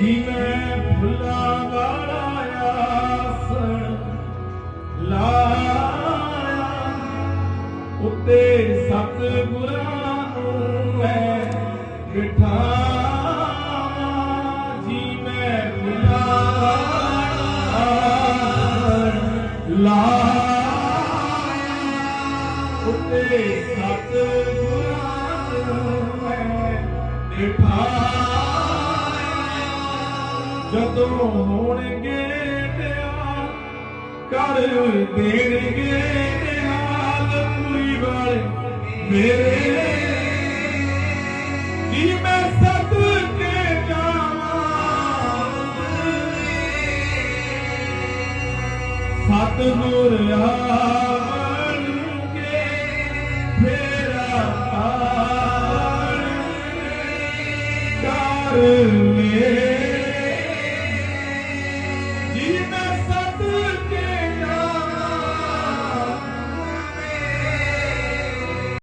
ਜਿਵੇਂ ਫੁੱਲਾਂ ਵਾਲਾ ਆਸਣ ਨੂੰ ਮੈਂ ਬਿਠਾਵਾਂ। ਜਿਵੇਂ ਉੱਤੇ ਸਤ ਜਦੋਂ ਹੋਣਗੇ ਤਿਆਰ ਕਰ ਦੇਣਗੇ ਨਿਹਾਲ ਪੂਰੀ ਵਾਲੇ ਮੇਰੇ। ਕੀ ਮੈਂ ਸਤ ਕੇ ਜਾਵਾਂ? ਸਤ ਗੁਰ ਆਵਣਗੇ ਫੇਰਾ ਆਵਣਗੇ ਕਰ ਮੇਰੇ Amen.